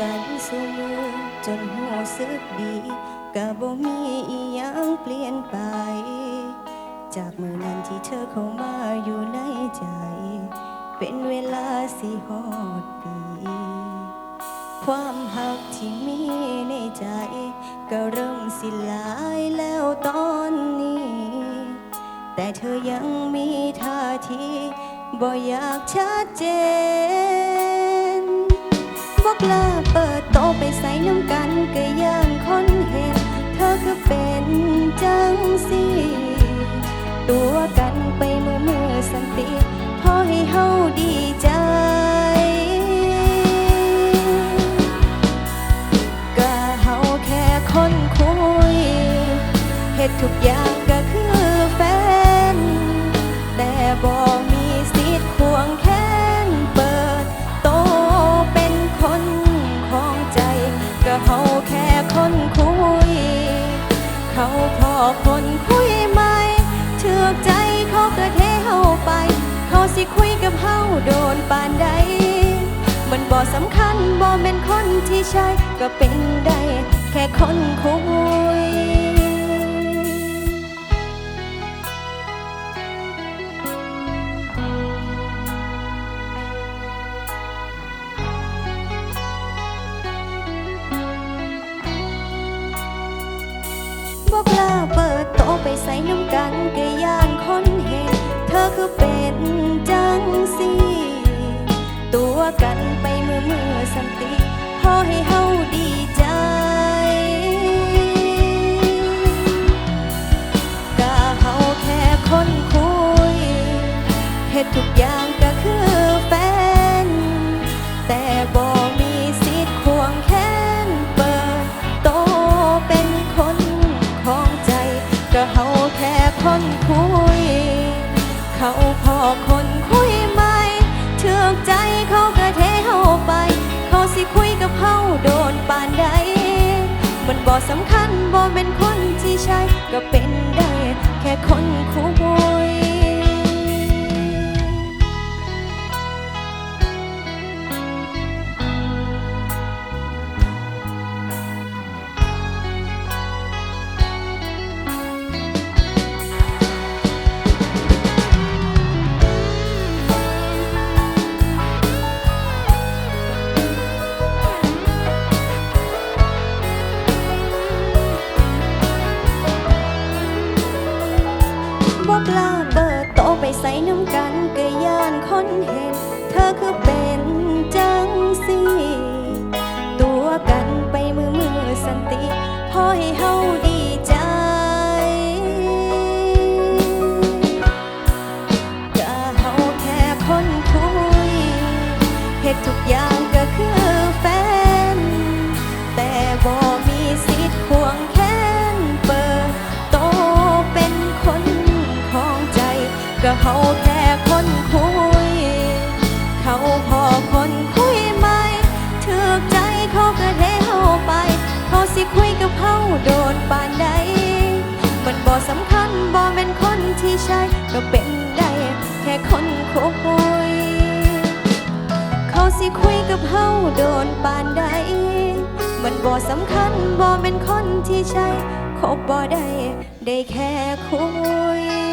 กันเสมอจนหูสึกดีก็บ่มีอีหยังเปลี่ยนไป จากมือนั้นที่เธอเข้ามาอยู่ในใจ เป็นเวลาสี่หอดปี ความหักที่มีในใจ ก็เริ่มสิลายแล้วตอนนี้ แต่เธอยังมีท่าทีบ่อยากชัดเจน บอกลาเปิดโตะไปใส่น้ำกันก็ย่านคนเห็น เธอคือเป็นจังสิตัวกันไปเมื่อเมื่อสันติพอให้เฮาดีใจก็เฮาแค่คนคุยเฮ็ดทุกอย่างก็คือ เขาก็เทเฮาไป เขาสิคุยกับเฮาโดนปานใด มันบ่สำคัญบ่แม่นคนที่ใช่ก็เป็นได้แค่คนคุยบอกลาเปิดโตะไปใส่น้ำกัน คือเป็นจังสีตัวกันไปเมื่อเมื่อสันติพอให้เฮาดีใจก็เฮาแค่คนคุยเฮ็ดทุกอย่าง เขาพอคนคุยไหมเถือกใจเขาก็เทเฮาไป เขาสิคุยกับเขาโดนปานใด มันบ่สำคัญบ่เป็นคนที่ใช่ก็เป็นได้ แค่คนคุย บอกลาเปิดโตไปใส่น้ำกันก็ย่านคนเห็น เธอคือเป็นจังสีตัวกันไปมือมือสันติพอให้เฮาดีใจก็เฮาแค่คนคุยเฮ็ดทุกอย่าง ก็เฮาแค่คนคุย เขาพอคนคุยไหมเถือกใจเขาก็เทเฮาไป เขาสิคุยกับเฮาโดนปานใด มันบ่สำคัญบ่เป็นคนที่ใช่ก็เป็นได้แค่คนคุย เขาสิคุยกับเฮาโดนปานใด มันบ่สำคัญบ่เป็นคนที่ใช่คบบ่ได้ได้แค่คุย